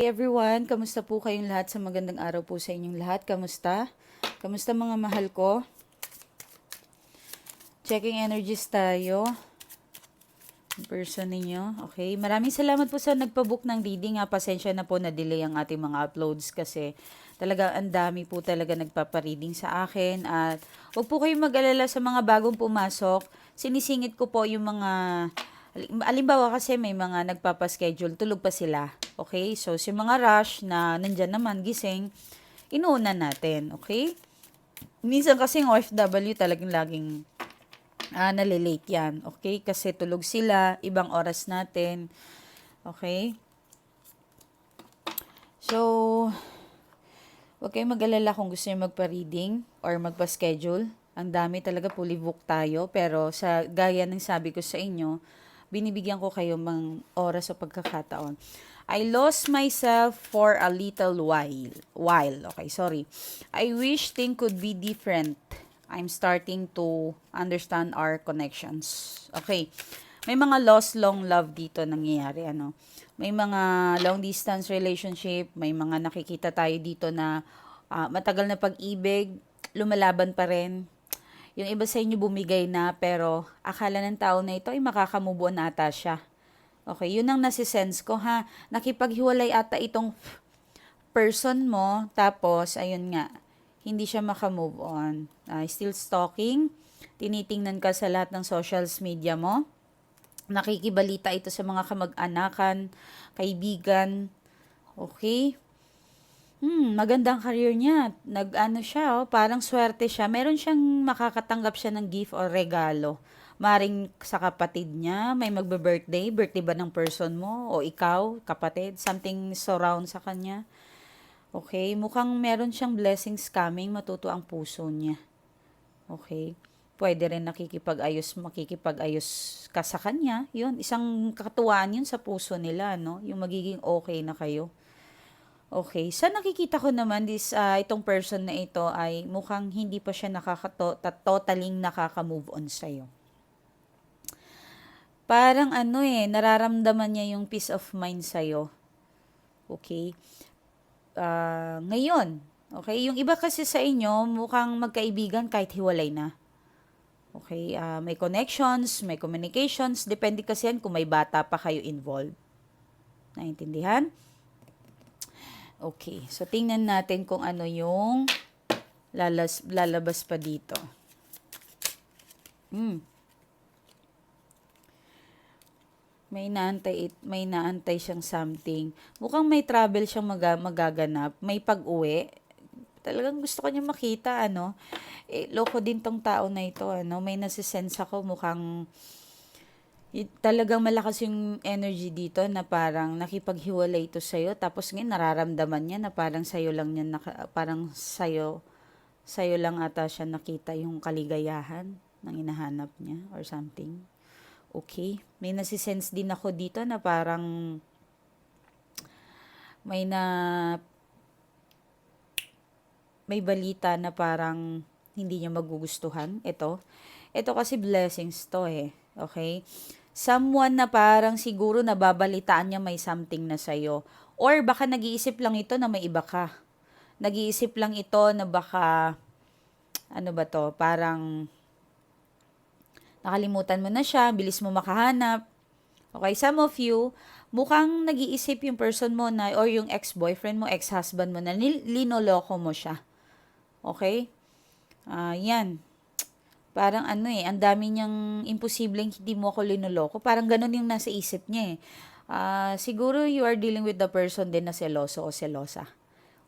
Hey everyone, kamusta po kayong lahat sa magandang araw po sa inyong lahat? Kamusta? Kamusta mga mahal ko? Checking energies tayo. Person ninyo. Okay. Maraming salamat po sa nagpa-book ng reading. Ha. Pasensya na po na delay ang ating mga uploads kasi talaga ang dami po talaga nagpapa-reading sa akin. At huwag po kayong mag-alala sa mga bagong pumasok. Sinisingit ko po yung mga Alimbawa kasi may mga nagpapaschedule, tulog pa sila. Okay? So, si mga rush na nandyan naman, gising, inuuna natin. Okay? Minsan kasi ng OFW talagang laging ah, nalilate yan. Okay? Kasi tulog sila, ibang oras natin. Okay? So, huwag kayong mag-alala kung gusto niyo magpa-reading or magpa-schedule. Ang dami talaga fully booked tayo. Pero sa gaya ng sabi ko sa inyo, binibigyan ko kayo ng oras o pagkakataon. I lost myself for a little while. While, okay, sorry. I wish things could be different. I'm starting to understand our connections. Okay. May mga lost long love dito nangyayari, ano. May mga long distance relationship, may mga nakikita tayo dito na ah, matagal na pag-ibig, lumalaban pa rin, yung iba sa inyo bumigay na pero akala ng tao na ito ay makakamove on ata siya. Okay, yun ang nasisense ko ha. Nakipaghiwalay ata itong person mo tapos ayun nga, hindi siya makamove on. Uh, still stalking, tinitingnan ka sa lahat ng social media mo. Nakikibalita ito sa mga kamag-anakan, kaibigan. Okay? Hmm, magandang career niya. Nag-ano siya, oh, parang swerte siya. Meron siyang makakatanggap siya ng gift or regalo. Maring sa kapatid niya, may magbe-birthday, birthday ba ng person mo o ikaw, kapatid, something surround sa kanya. Okay, mukhang meron siyang blessings coming, matuto ang puso niya. Okay. Pwede rin nakikipag-ayos, makikipag-ayos ka sa kanya. Yun, isang katuwaan yun sa puso nila, no? Yung magiging okay na kayo. Okay, sa nakikita ko naman this ah, itong person na ito ay mukhang hindi pa siya nakakato ta- totaling nakaka-move on sa Parang ano eh, nararamdaman niya yung peace of mind sa Okay? Ah, ngayon, okay, yung iba kasi sa inyo mukhang magkaibigan kahit hiwalay na. Okay, ah, may connections, may communications, depende kasi yan kung may bata pa kayo involved. Naintindihan? Okay, so tingnan natin kung ano yung lalas, lalabas pa dito. Hmm. May naantay, may naantay siyang something. Mukhang may travel siyang mag- magaganap. May pag-uwi. Talagang gusto ko niya makita, ano. Eh, loko din tong tao na ito, ano. May nasisense ako mukhang talagang malakas yung energy dito na parang nakipaghiwalay ito sa'yo. Tapos ngayon nararamdaman niya na parang sa'yo lang niya, naka, parang sa'yo, sa'yo lang ata siya nakita yung kaligayahan ng hinahanap niya or something. Okay. May nasisense din ako dito na parang may na may balita na parang hindi niya magugustuhan. Ito. Ito kasi blessings to eh. Okay? Someone na parang siguro nababalitaan niya may something na sa'yo. Or baka nag-iisip lang ito na may iba ka. Nag-iisip lang ito na baka, ano ba to, parang nakalimutan mo na siya, bilis mo makahanap. Okay, some of you, mukhang nag-iisip yung person mo na, or yung ex-boyfriend mo, ex-husband mo na, linoloko mo siya. Okay? Uh, yan parang ano eh, ang dami niyang imposibleng hindi mo ako linoloko. Parang ganun yung nasa isip niya eh. Uh, siguro you are dealing with the person din na seloso o selosa.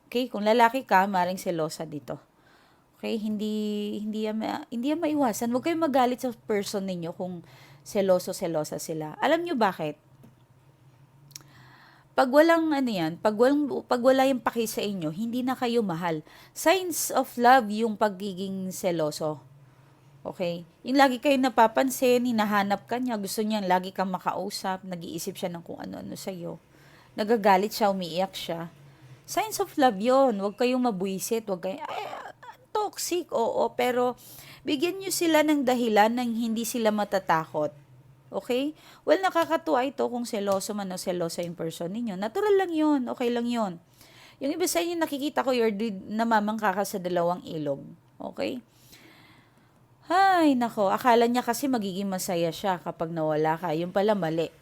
Okay? Kung lalaki ka, maring selosa dito. Okay? Hindi, hindi yan, hindi yan maiwasan. Huwag kayong magalit sa person ninyo kung seloso, selosa sila. Alam niyo bakit? Pag walang ano yan, pag, walang, pag wala yung paki sa inyo, hindi na kayo mahal. Signs of love yung pagiging seloso Okay? Yung lagi kayo napapansin, hinahanap ka niya, gusto niya lagi kang makausap, nag-iisip siya ng kung ano-ano sa'yo. Nagagalit siya, umiiyak siya. Signs of love yon Huwag kayong mabuisit. Huwag kayong, ay, toxic, oo. Pero, bigyan nyo sila ng dahilan nang hindi sila matatakot. Okay? Well, nakakatuwa ito kung seloso man o selosa yung person ninyo. Natural lang yun. Okay lang yun. Yung iba sa inyo nakikita ko, you're namamangka ka sa dalawang ilog. Okay? Ay, nako. Akala niya kasi magiging masaya siya kapag nawala ka. Yung pala mali.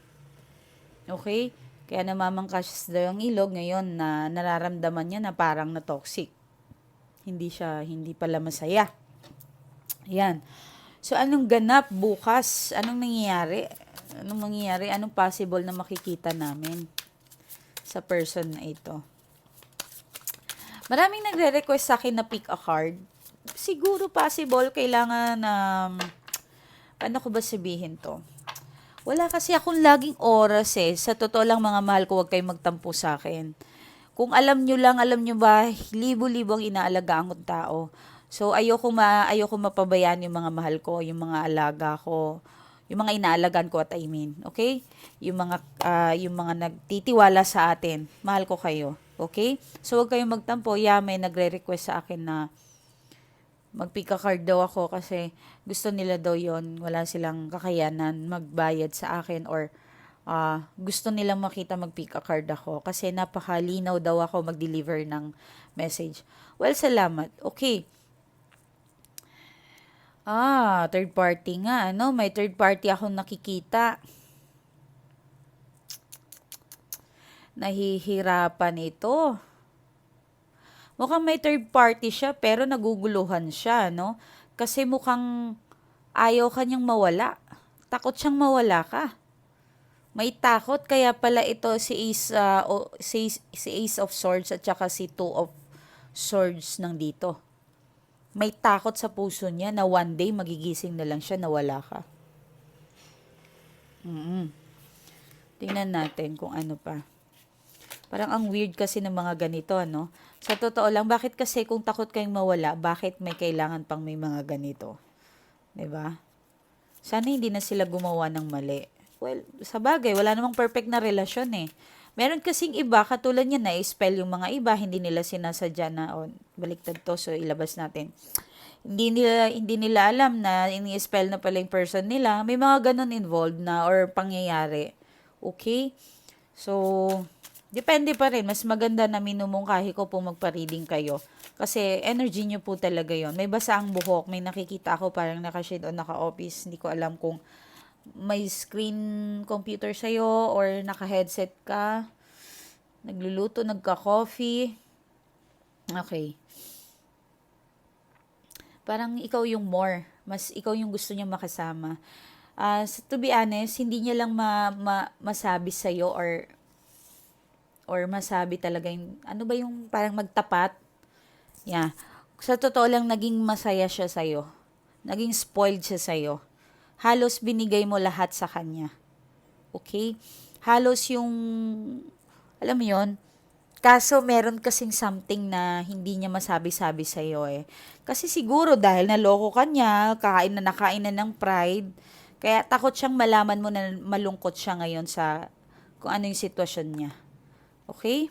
Okay? Kaya namamangka siya sa dalawang ilog ngayon na nararamdaman niya na parang na toxic. Hindi siya, hindi pala masaya. Yan. So, anong ganap bukas? Anong nangyayari? Anong mangyayari? Anong possible na makikita namin sa person na ito? Maraming nagre-request sa akin na pick a card. Siguro possible, kailangan na, um, paano ko ba sabihin to? Wala kasi akong laging oras eh. Sa totoo lang mga mahal ko, huwag kayong magtampo sa akin. Kung alam nyo lang, alam nyo ba, libo-libo ang inaalagaan kong tao. So, ayoko, ma, ayoko mapabayaan yung mga mahal ko, yung mga alaga ko, yung mga inaalagaan ko at I mean, okay? Yung mga, ah, yung mga nagtitiwala sa atin, mahal ko kayo, okay? So, huwag kayong magtampo. Yeah, may nagre-request sa akin na magpika card daw ako kasi gusto nila daw yon wala silang kakayanan magbayad sa akin or ah, gusto nilang makita magpika card ako kasi napakalinaw daw ako mag-deliver ng message. Well, salamat. Okay. Ah, third party nga, ano? May third party akong nakikita. Nahihirapan ito. Mukhang may third party siya pero naguguluhan siya, no? Kasi mukhang ayaw kanyang mawala. Takot siyang mawala ka. May takot kaya pala ito si Ace, ah, o, si, si Ace of Swords at saka si Two of Swords nang dito. May takot sa puso niya na one day magigising na lang siya na wala ka. mm Tingnan natin kung ano pa. Parang ang weird kasi ng mga ganito, ano? Sa totoo lang, bakit kasi kung takot kayong mawala, bakit may kailangan pang may mga ganito? ba? Sana hindi na sila gumawa ng mali. Well, sa bagay, wala namang perfect na relasyon eh. Meron kasing iba, katulad niya na spell yung mga iba, hindi nila sinasadya na, oh, baliktad to, so ilabas natin. Hindi nila, hindi nila alam na ini-spell na pala yung person nila. May mga ganun involved na or pangyayari. Okay? So, Depende pa rin. Mas maganda na minumungkahi ko po magpa-reading kayo. Kasi energy nyo po talaga yon May basa ang buhok. May nakikita ako parang naka-shade o naka-office. Hindi ko alam kung may screen computer sa'yo or naka-headset ka. Nagluluto, nagka-coffee. Okay. Parang ikaw yung more. Mas ikaw yung gusto niya makasama. Uh, to be honest, hindi niya lang ma, ma, masabi sa'yo or or masabi talaga yung, ano ba yung parang magtapat? Yeah. Sa totoo lang, naging masaya siya sa'yo. Naging spoiled siya sa'yo. Halos binigay mo lahat sa kanya. Okay? Halos yung, alam mo yon Kaso meron kasing something na hindi niya masabi-sabi sa iyo eh. Kasi siguro dahil naloko ka niya, kain na nakain na ng pride, kaya takot siyang malaman mo na malungkot siya ngayon sa kung ano yung sitwasyon niya. Okay?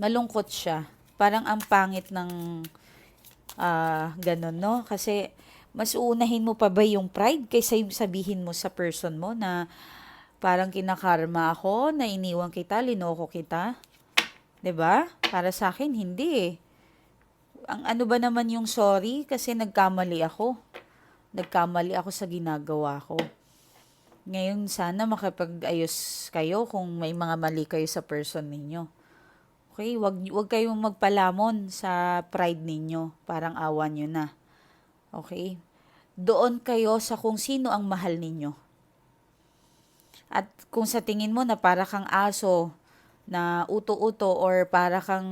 Malungkot siya. Parang ang pangit ng uh, ganun, no? Kasi mas uunahin mo pa ba yung pride kaysa yung sabihin mo sa person mo na Parang kinakarma ako na iniwan kita, linoko kita. 'Di ba? Para sa akin hindi eh. Ang ano ba naman yung sorry kasi nagkamali ako. Nagkamali ako sa ginagawa ko. Ngayon sana makapag-ayos kayo kung may mga mali kayo sa person ninyo. Okay, wag wag kayong magpalamon sa pride ninyo, parang awan niyo na. Okay? Doon kayo sa kung sino ang mahal ninyo. At kung sa tingin mo na para kang aso na uto-uto or para kang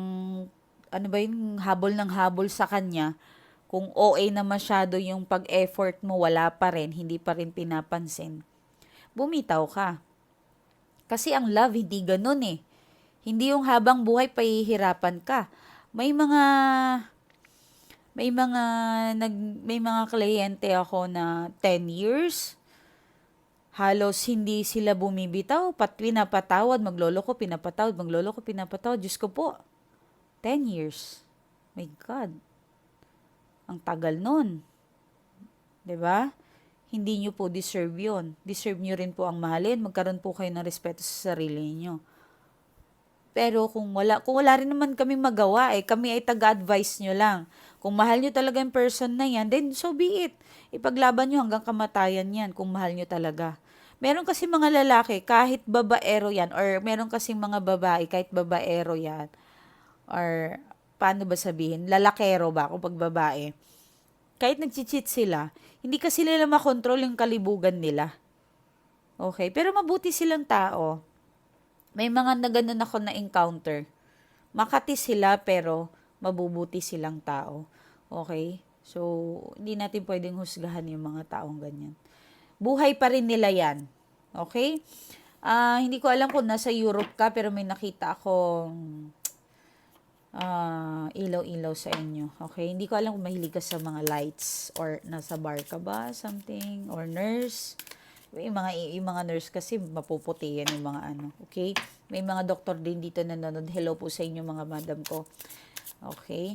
ano ba yung habol ng habol sa kanya, kung OA na masyado yung pag-effort mo, wala pa rin, hindi pa rin pinapansin, bumitaw ka. Kasi ang love, hindi ganun eh. Hindi yung habang buhay pahihirapan ka. May mga may mga nag may mga kliyente ako na 10 years, halos hindi sila bumibitaw, pat pinapatawad, magloloko, pinapatawad, magloloko, pinapatawad. Diyos ko po, 10 years. My God. Ang tagal nun. ba? Hindi nyo po deserve yon. Deserve nyo rin po ang mahalin. Magkaroon po kayo ng respeto sa sarili nyo. Pero kung wala, kung wala rin naman kami magawa, eh, kami ay taga-advise nyo lang. Kung mahal nyo talaga yung person na yan, then so be it. Ipaglaban nyo hanggang kamatayan yan kung mahal nyo talaga. Meron kasi mga lalaki, kahit babaero yan, or meron kasi mga babae, kahit babaero yan, or paano ba sabihin, lalakero ba kung pag babae, kahit nag-cheat sila, hindi kasi nila makontrol yung kalibugan nila. Okay? Pero mabuti silang tao. May mga na ganun ako na encounter. Makati sila pero mabubuti silang tao. Okay? So, hindi natin pwedeng husgahan yung mga taong ganyan. Buhay pa rin nila yan. Okay? Ah, hindi ko alam kung nasa Europe ka pero may nakita akong ah, ilaw-ilaw sa inyo. Okay? Hindi ko alam kung mahilig ka sa mga lights or nasa bar ka ba, something, or nurse. Yung mga, yung mga nurse kasi mapuputi yan yung mga ano. Okay? May mga doktor din dito na nanonood. Hello po sa inyo mga madam ko. Okay?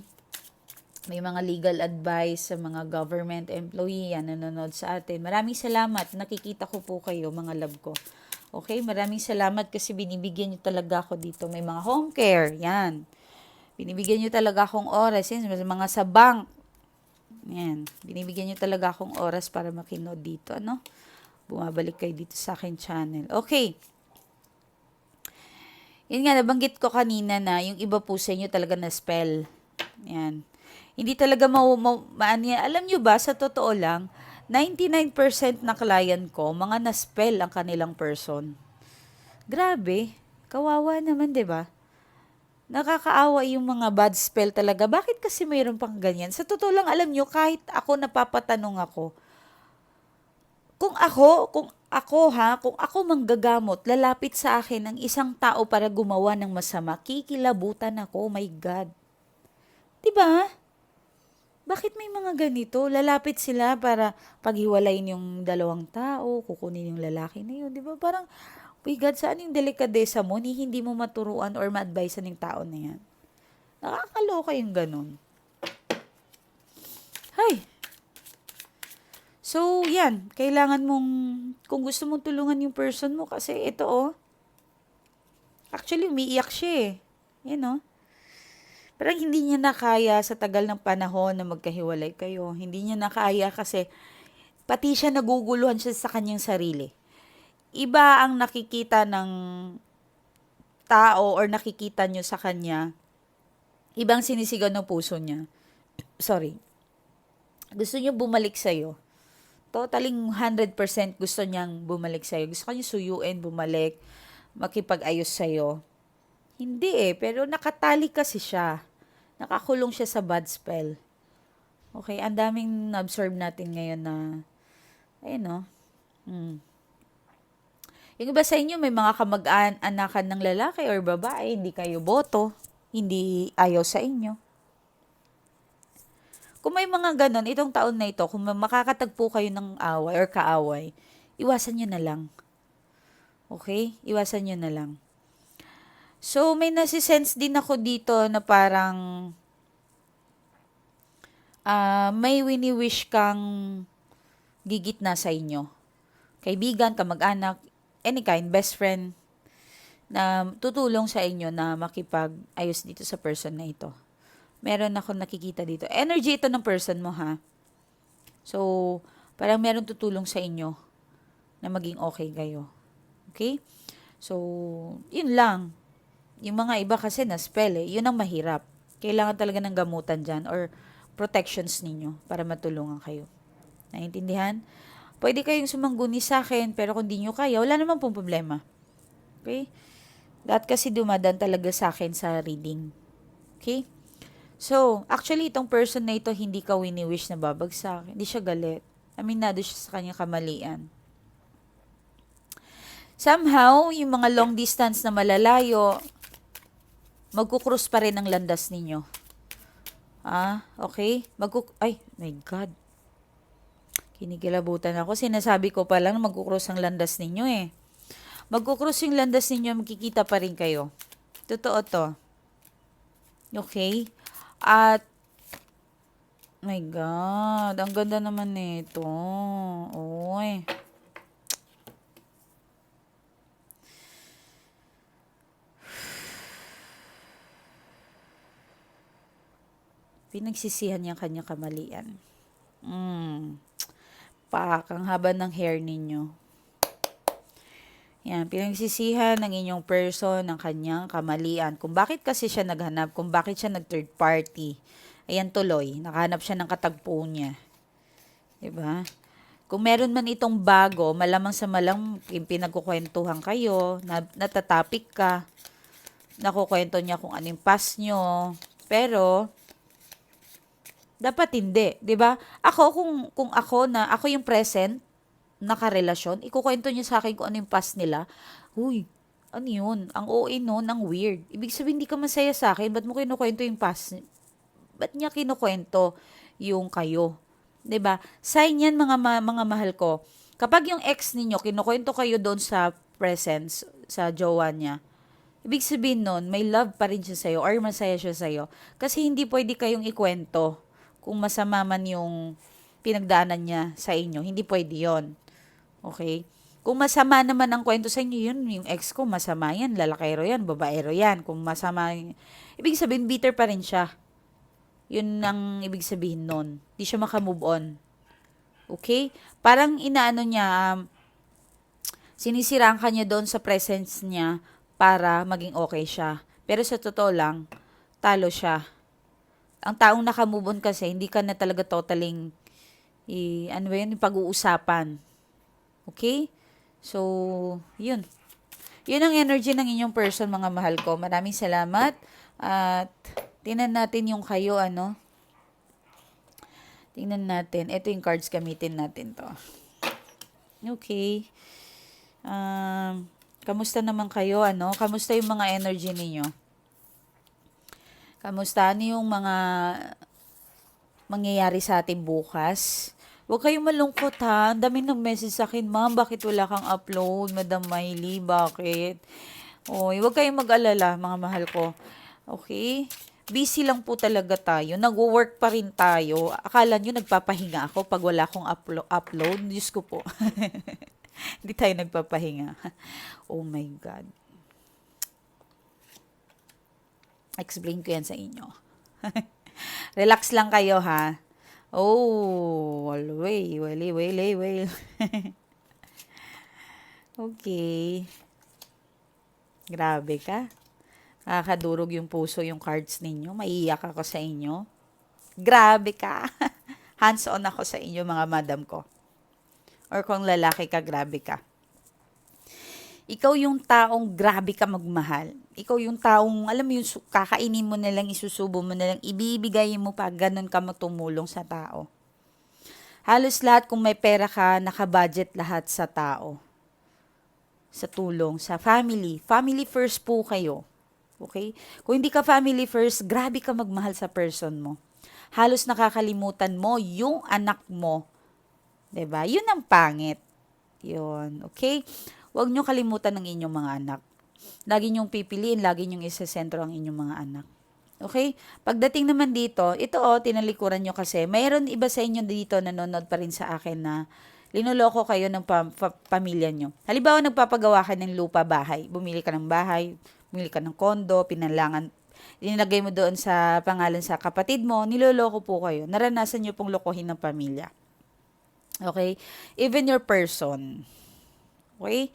May mga legal advice sa mga government employee yan nanonood sa atin. Maraming salamat. Nakikita ko po kayo, mga love ko. Okay? Maraming salamat kasi binibigyan nyo talaga ako dito. May mga home care. Yan. Binibigyan nyo talaga akong oras. Yan, mga sa bank. Yan. Binibigyan nyo talaga akong oras para makinood dito. Ano? Bumabalik kayo dito sa akin channel. Okay. Yan nga, nabanggit ko kanina na yung iba po sa inyo talaga na spell. Yan. Hindi talaga mau, mau maano yan. Alam nyo ba, sa totoo lang, 99% na client ko, mga na-spell ang kanilang person. Grabe. Kawawa naman, 'di ba? Nakakaawa yung mga bad spell talaga. Bakit kasi mayroon pang ganyan? Sa totoo lang, alam nyo, kahit ako napapatanong ako, kung ako, kung ako ha, kung ako manggagamot, lalapit sa akin ng isang tao para gumawa ng masama, kikilabutan ako, my God. ba? Bakit may mga ganito? Lalapit sila para paghiwalayin yung dalawang tao, kukunin yung lalaki na yun. Di ba? Parang, my God, saan yung delikadesa mo ni hindi mo maturuan or ma-advise ng tao na yan? Nakakaloka yung ganun. Hay! So, yan. Kailangan mong, kung gusto mong tulungan yung person mo, kasi ito oh, actually, umiiyak siya eh. Yan oh. Parang hindi niya nakaya sa tagal ng panahon na magkahiwalay kayo. Hindi niya nakaya kasi pati siya naguguluhan siya sa kanyang sarili. Iba ang nakikita ng tao or nakikita nyo sa kanya. Ibang sinisigaw ng puso niya. Sorry. Gusto niyo bumalik sa'yo. Totaling 100% gusto niyang bumalik sa'yo. Gusto kanya suyuin, bumalik, makipag-ayos sa'yo hindi eh, pero nakatali kasi siya. Nakakulong siya sa bad spell. Okay, ang daming na-absorb natin ngayon na, ayun no. Hmm. Yung iba sa inyo, may mga kamag-anakan ng lalaki or babae, hindi kayo boto, hindi ayaw sa inyo. Kung may mga ganon, itong taon na ito, kung makakatagpo kayo ng away or kaaway, iwasan nyo na lang. Okay? Iwasan nyo na lang. So, may nasisense din ako dito na parang uh, may wini-wish kang gigit na sa inyo. Kaibigan, kamag-anak, any kind, best friend, na tutulong sa inyo na makipag-ayos dito sa person na ito. Meron ako nakikita dito. Energy ito ng person mo, ha? So, parang meron tutulong sa inyo na maging okay kayo. Okay? So, yun lang yung mga iba kasi na spell eh, yun ang mahirap. Kailangan talaga ng gamutan dyan or protections ninyo para matulungan kayo. Naintindihan? Pwede kayong sumangguni sa akin, pero kung di nyo kaya, wala naman pong problema. Okay? Lahat kasi dumadan talaga sa akin sa reading. Okay? So, actually, itong person na ito, hindi ka wini-wish na babagsak. Hindi siya galit. Aminado siya sa kanyang kamalian. Somehow, yung mga long distance na malalayo, magkukrus pa rin ang landas ninyo. Ah, okay? Magkuk... Ay, my God. Kinikilabutan ako. Sinasabi ko pa lang magkukrus ang landas ninyo eh. Magkukrus yung landas ninyo, magkikita pa rin kayo. Totoo to. Okay? At, My God, ang ganda naman nito. Oy. Pinagsisihan niya ang kanyang kamalian. Mm. Pak, ang haba ng hair ninyo. Yan, pinagsisihan ng inyong person ng kanyang kamalian. Kung bakit kasi siya naghanap, kung bakit siya nag-third party. Ayan tuloy, nakahanap siya ng katagpo niya. 'Di ba? Kung meron man itong bago, malamang sa malang pinagkukwentuhan kayo, na, natatapik ka, nakukwento niya kung anong past nyo. Pero, dapat hindi, 'di ba? Ako kung kung ako na ako yung present nakarelasyon, ikukwento niya sa akin kung ano yung past nila. Huy, ano yun? Ang OA nun, ang weird. Ibig sabihin, hindi ka masaya sa akin, ba't mo kinukwento yung past? Ba't niya kinukwento yung kayo? 'Di ba? Sign yan mga ma- mga mahal ko. Kapag yung ex ninyo kinukwento kayo doon sa presence sa jowa niya, ibig sabihin nun, may love pa rin siya sa'yo or masaya siya sa'yo. Kasi hindi pwede kayong ikwento kung masama man yung pinagdaanan niya sa inyo. Hindi pwede yon Okay? Kung masama naman ang kwento sa inyo, yun, yung ex ko, masama yan, lalakero yan, babaero yan. Kung masama, ibig sabihin, bitter pa rin siya. Yun ang ibig sabihin nun. Di siya makamove on. Okay? Parang inaano niya, um, sinisiraan ka niya doon sa presence niya para maging okay siya. Pero sa totoo lang, talo siya. Ang taong nakamove on kasi, hindi ka na talaga totaling, i, ano ba yun, pag-uusapan. Okay? So, yun. Yun ang energy ng inyong person, mga mahal ko. Maraming salamat. At, tingnan natin yung kayo, ano. Tingnan natin. Ito yung cards gamitin natin to. Okay. Um, kamusta naman kayo, ano? Kamusta yung mga energy ninyo? Kamusta ano yung mga mangyayari sa atin bukas? Huwag kayong malungkot ha. Ang dami ng message sa akin, ma'am, bakit wala kang upload? Madam Miley, bakit? Oy, huwag kayong mag-alala, mga mahal ko. Okay? Busy lang po talaga tayo. Nag-work pa rin tayo. Akala nyo nagpapahinga ako pag wala akong uplo- upload? Diyos ko po. Hindi tayo nagpapahinga. Oh my God. Explain ko yan sa inyo. Relax lang kayo ha. Oh, walway, wali, wali, wali. okay. Grabe ka. Nakakadurog yung puso yung cards ninyo. Maiiyak ako sa inyo. Grabe ka. Hands-on ako sa inyo, mga madam ko. Or kung lalaki ka, grabe ka. Ikaw yung taong grabe ka magmahal. Ikaw yung taong, alam mo yung kakainin mo na lang, isusubo mo na lang, ibibigay mo pa, ganun ka matumulong sa tao. Halos lahat kung may pera ka, nakabudget lahat sa tao. Sa tulong, sa family. Family first po kayo. Okay? Kung hindi ka family first, grabe ka magmahal sa person mo. Halos nakakalimutan mo yung anak mo. ba? Yun ang pangit. Yun. Okay? Huwag nyo kalimutan ng inyong mga anak. Lagi nyong pipiliin, lagi nyong isasentro ang inyong mga anak. Okay? Pagdating naman dito, ito oh, tinalikuran nyo kasi, mayroon iba sa inyo dito nanonood pa rin sa akin na linoloko kayo ng pam- pa- pamilya nyo. Halimbawa, nagpapagawa ka ng lupa bahay. Bumili ka ng bahay, bumili ka ng kondo, pinalangan, inilagay mo doon sa pangalan sa kapatid mo, niloloko po kayo. Naranasan nyo pong lokohin ng pamilya. Okay? Even your person. Okay?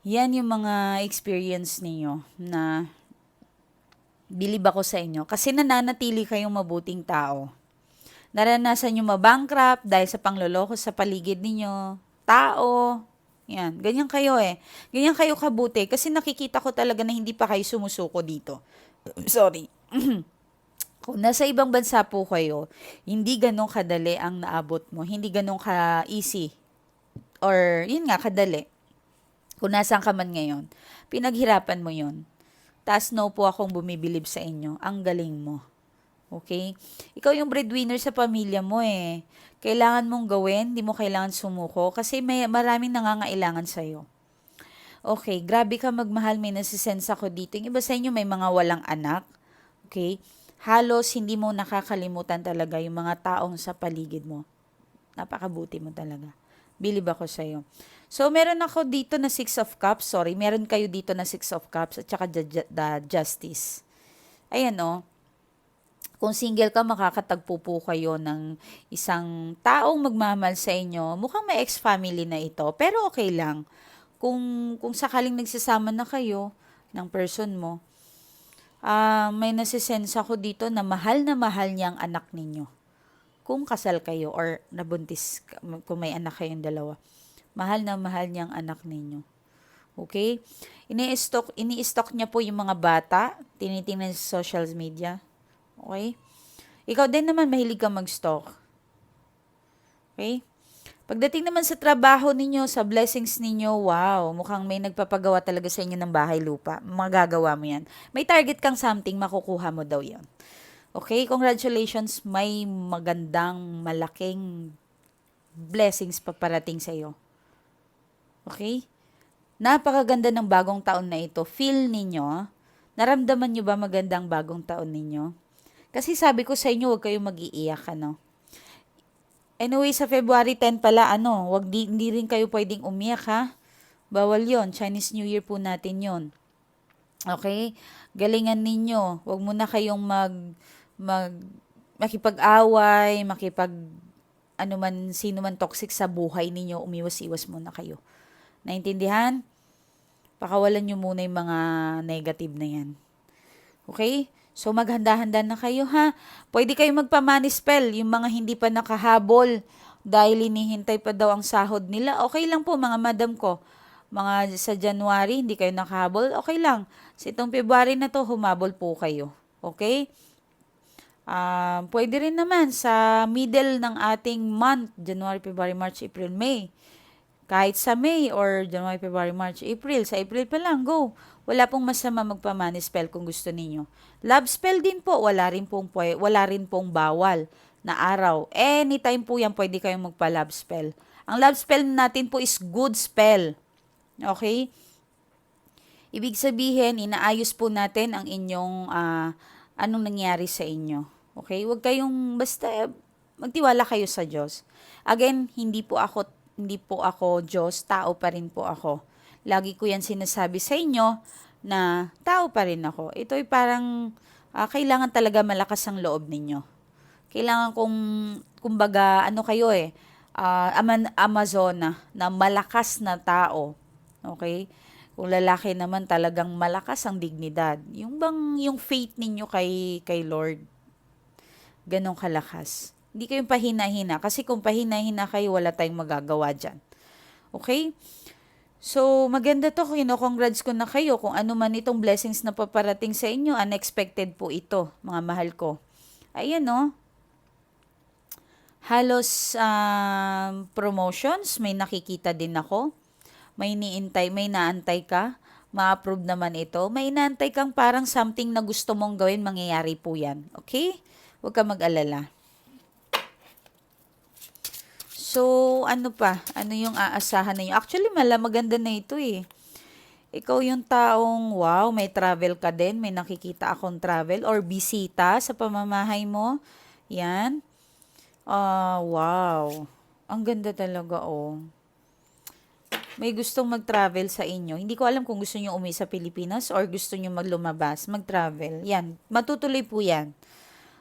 Yan yung mga experience ninyo na bilib ako sa inyo. Kasi nananatili kayong mabuting tao. Naranasan nyo mabankrupt dahil sa pangloloko sa paligid ninyo. Tao. Yan. Ganyan kayo eh. Ganyan kayo kabuti. Kasi nakikita ko talaga na hindi pa kayo sumusuko dito. Sorry. Kung nasa ibang bansa po kayo, hindi ganun kadali ang naabot mo. Hindi ganun ka-easy. Or, yun nga, kadali. Kung nasaan ka man ngayon, pinaghirapan mo yon. Tas no po akong bumibilib sa inyo. Ang galing mo. Okay? Ikaw yung breadwinner sa pamilya mo eh. Kailangan mong gawin, di mo kailangan sumuko kasi may maraming nangangailangan sa'yo. Okay, grabe ka magmahal, may nasisense ako dito. Yung iba sa inyo may mga walang anak. Okay? halos hindi mo nakakalimutan talaga yung mga taong sa paligid mo. Napakabuti mo talaga. Believe ako sa'yo. So, meron ako dito na Six of Cups. Sorry, meron kayo dito na Six of Cups at saka the, the Justice. Ayan, oh. Kung single ka, makakatagpo po kayo ng isang taong magmamahal sa inyo. Mukhang may ex-family na ito, pero okay lang. Kung, kung sakaling nagsasama na kayo ng person mo, ah may nasisense ako dito na mahal na mahal niya ang anak ninyo. Kung kasal kayo or nabuntis, kung may anak kayong dalawa. Mahal na mahal niya ang anak ninyo. Okay? Ini-stock, ini-stock niya po yung mga bata, tinitingnan sa social media. Okay? Ikaw din naman mahilig ka mag-stalk. Okay? Pagdating naman sa trabaho ninyo, sa blessings ninyo, wow, mukhang may nagpapagawa talaga sa inyo ng bahay lupa. Magagawa mo yan. May target kang something, makukuha mo daw yan. Okay? Congratulations, may magandang, malaking blessings paparating sa iyo. Okay? Napakaganda ng bagong taon na ito. Feel ninyo, naramdaman nyo ba magandang bagong taon ninyo? Kasi sabi ko sa inyo, huwag kayong mag-iiyak, ano? Anyway, sa February 10 pala, ano, wag di, hindi rin kayo pwedeng umiyak, ha? Bawal yon Chinese New Year po natin yon Okay? Galingan ninyo. Huwag muna kayong mag, mag, makipag-away, makipag, ano man, sino man toxic sa buhay ninyo, umiwas-iwas muna kayo. Naintindihan? Pakawalan nyo muna yung mga negative na yan. Okay? So maghanda-handa na kayo ha. Pwede kayo magpa-money spell, yung mga hindi pa nakahabol dahil hinihintay pa daw ang sahod nila. Okay lang po mga madam ko. Mga sa January, hindi kayo nakahabol, okay lang. Sa itong February na to, humabol po kayo. Okay? Ah, pwede rin naman sa middle ng ating month, January, February, March, April, May. Kahit sa May or January, February, March, April. Sa April pa lang, go. Wala pong masama magpa-money spell kung gusto ninyo. Love spell din po, wala rin pong, pwe- wala rin pong bawal na araw. Anytime po yan, pwede kayong magpa-love spell. Ang love spell natin po is good spell. Okay? Ibig sabihin, inaayos po natin ang inyong ah, anong nangyari sa inyo. Okay? Huwag kayong basta magtiwala kayo sa Diyos. Again, hindi po ako hindi po ako Diyos, tao pa rin po ako. Lagi ko yan sinasabi sa inyo na tao pa rin ako. Ito ay parang ah, kailangan talaga malakas ang loob ninyo. Kailangan kung kumbaga ano kayo eh aman Amazona na malakas na tao. Okay? Kung lalaki naman talagang malakas ang dignidad. Yung bang yung faith ninyo kay kay Lord ganong kalakas. Hindi kayong pahina-hina. Kasi kung pahina-hina kayo, wala tayong magagawa dyan. Okay? So, maganda to. Kino-congrats ko na kayo kung ano man itong blessings na paparating sa inyo. Unexpected po ito, mga mahal ko. Ayan, no? Halos um, promotions, may nakikita din ako. May niintay, may naantay ka. Ma-approve naman ito. May inaantay kang parang something na gusto mong gawin, mangyayari po yan. Okay? Huwag ka mag-alala. So, ano pa? Ano yung aasahan ninyo? Actually, mala maganda na ito eh. Ikaw yung taong, wow, may travel ka din, may nakikita akong travel or bisita sa pamamahay mo. Yan. Ah, wow. Ang ganda talaga, oh. May gustong mag-travel sa inyo. Hindi ko alam kung gusto nyo umuwi sa Pilipinas or gusto nyo maglumabas, mag-travel. Yan. Matutuloy po yan.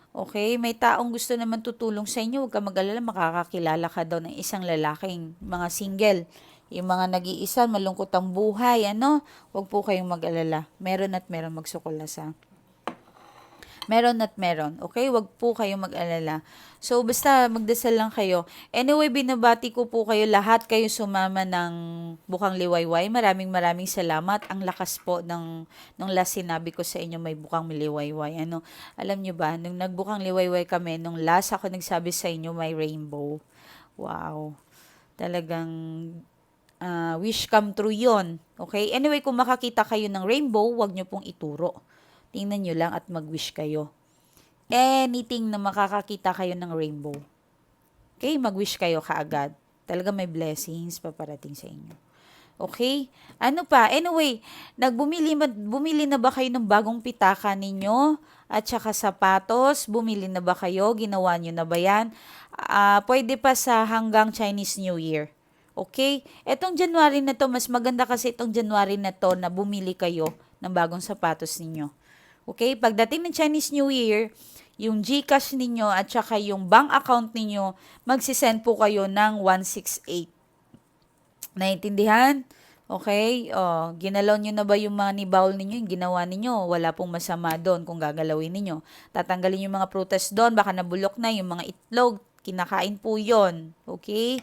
Okay, may taong gusto naman tutulong sa inyo, huwag ka mag-alala, makakakilala ka daw ng isang lalaking mga single. Yung mga nag-iisa, malungkot ang buhay, ano? Huwag po kayong mag-alala. Meron at meron magsukulasa. Meron at meron. Okay? Huwag po kayong mag-alala. So, basta magdasal lang kayo. Anyway, binabati ko po kayo lahat kayo sumama ng Bukang Liwayway. Maraming maraming salamat. Ang lakas po ng, nung last sinabi ko sa inyo may Bukang Liwayway. Ano, alam nyo ba, nung nagbukang Liwayway kami, nung last ako nagsabi sa inyo may rainbow. Wow. Talagang ah, wish come true yon. Okay? Anyway, kung makakita kayo ng rainbow, wag nyo pong ituro. Tingnan nyo lang at mag-wish kayo. Anything na makakakita kayo ng rainbow. Okay? Mag-wish kayo kaagad. Talaga may blessings paparating sa inyo. Okay? Ano pa? Anyway, nagbumili bumili na ba kayo ng bagong pitaka ninyo? At saka sapatos, bumili na ba kayo? Ginawa nyo na ba yan? Ah, pwede pa sa hanggang Chinese New Year. Okay? Etong January na to, mas maganda kasi itong January na to na bumili kayo ng bagong sapatos ninyo. Okay? Pagdating ng Chinese New Year, yung GCash ninyo at saka yung bank account ninyo, magsisend po kayo ng 168. Naintindihan? Okay? O, ginalaw nyo na ba yung money bowl ninyo? Yung ginawa ninyo? Wala pong masama doon kung gagalawin ninyo. Tatanggalin yung mga prutas doon, baka nabulok na yung mga itlog. Kinakain po yon Okay?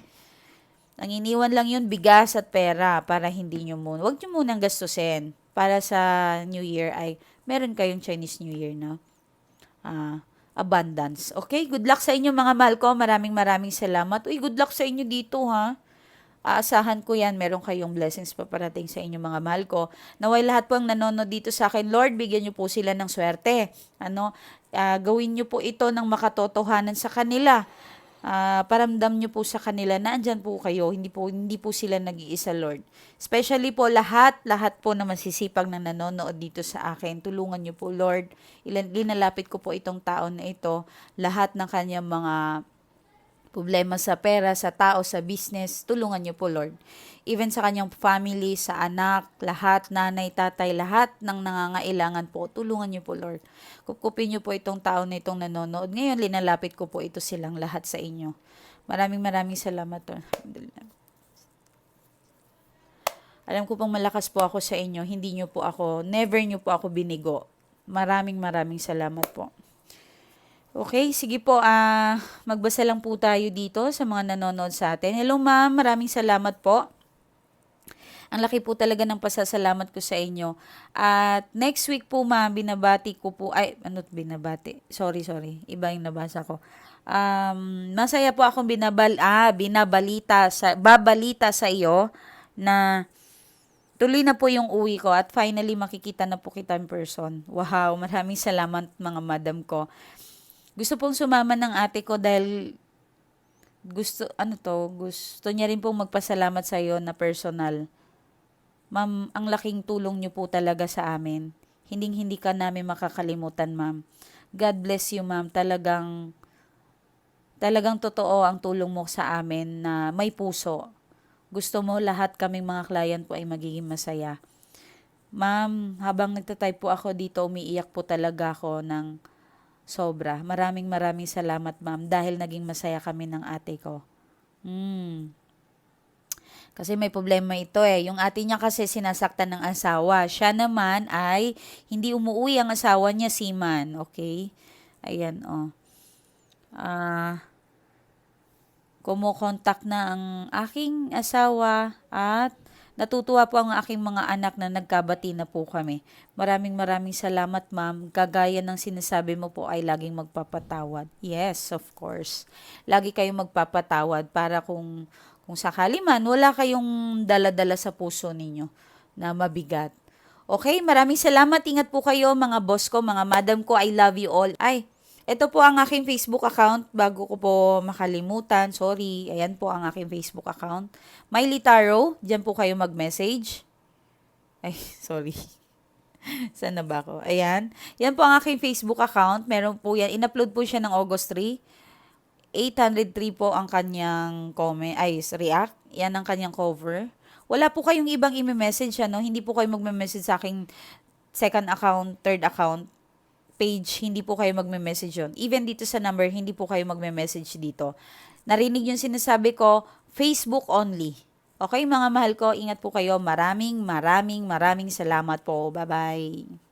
Ang iniwan lang yun, bigas at pera para hindi nyo muna. Huwag nyo munang gastusin. Para sa New Year ay meron kayong Chinese New Year na ah, abundance. Okay? Good luck sa inyo mga mahal ko. Maraming maraming salamat. Uy, good luck sa inyo dito ha. Aasahan ko yan, meron kayong blessings paparating sa inyo mga mahal ko. Naway lahat po ang nanonood dito sa akin, Lord, bigyan niyo po sila ng swerte. Ano, ah, gawin niyo po ito ng makatotohanan sa kanila. Ah, paramdam niyo po sa kanila na andyan po kayo, hindi po hindi po sila nag-iisa, Lord. Especially po lahat, lahat po na masisipag na nanonood dito sa akin, tulungan niyo po, Lord. Ilan linalapit ko po itong taon na ito, lahat ng kanyang mga problema sa pera, sa tao, sa business, tulungan niyo po, Lord. Even sa kanyang family, sa anak, lahat, nanay, tatay, lahat ng nangangailangan po, tulungan niyo po, Lord. Kupkupin niyo po itong tao na itong nanonood. Ngayon, linalapit ko po ito silang lahat sa inyo. Maraming maraming salamat, Lord. Alam ko pong malakas po ako sa inyo, hindi niyo po ako, never niyo po ako binigo. Maraming maraming salamat po. Okay, sige po, ah magbasa lang po tayo dito sa mga nanonood sa atin. Hello ma'am, maraming salamat po. Ang laki po talaga ng pasasalamat ko sa inyo. At next week po ma'am, binabati ko po, ay, ano binabati? Sorry, sorry. Iba yung nabasa ko. Um, masaya po akong binabal, ah, binabalita sa, babalita sa iyo na tuloy na po yung uwi ko at finally makikita na po kita in person. Wow, maraming salamat mga madam ko. Gusto pong sumama ng ate ko dahil gusto, ano to, gusto niya rin pong magpasalamat sa iyo na personal. Ma'am, ang laking tulong niyo po talaga sa amin. Hinding hindi ka namin makakalimutan, ma'am. God bless you, ma'am. Talagang, talagang totoo ang tulong mo sa amin na may puso. Gusto mo lahat kaming mga client po ay magiging masaya. Ma'am, habang nagtatype po ako dito, umiiyak po talaga ako ng sobra. Maraming maraming salamat, ma'am, dahil naging masaya kami ng ate ko. Hmm. Kasi may problema ito eh. Yung ate niya kasi sinasaktan ng asawa. Siya naman ay hindi umuwi ang asawa niya, si Man. Okay? Ayan, oh. Ah, kumukontak na ang aking asawa at natutuwa po ang aking mga anak na nagkabati na po kami. Maraming maraming salamat ma'am. Kagaya ng sinasabi mo po ay laging magpapatawad. Yes, of course. Lagi kayong magpapatawad para kung kung sakali man wala kayong dala-dala sa puso ninyo na mabigat. Okay, maraming salamat. Ingat po kayo mga boss ko, mga madam ko. I love you all. Ay, ito po ang aking Facebook account bago ko po makalimutan. Sorry, ayan po ang aking Facebook account. Miley Taro, dyan po kayo mag-message. Ay, sorry. Saan na ba ako? Ayan. Yan po ang aking Facebook account. Meron po yan. In-upload po siya ng August 3. 803 po ang kanyang comment, ay, react. Yan ang kanyang cover. Wala po kayong ibang i-message, ano? Hindi po kayo magme-message sa aking second account, third account page, hindi po kayo magme-message yun. Even dito sa number, hindi po kayo magme-message dito. Narinig yung sinasabi ko, Facebook only. Okay, mga mahal ko, ingat po kayo. Maraming, maraming, maraming salamat po. Bye-bye.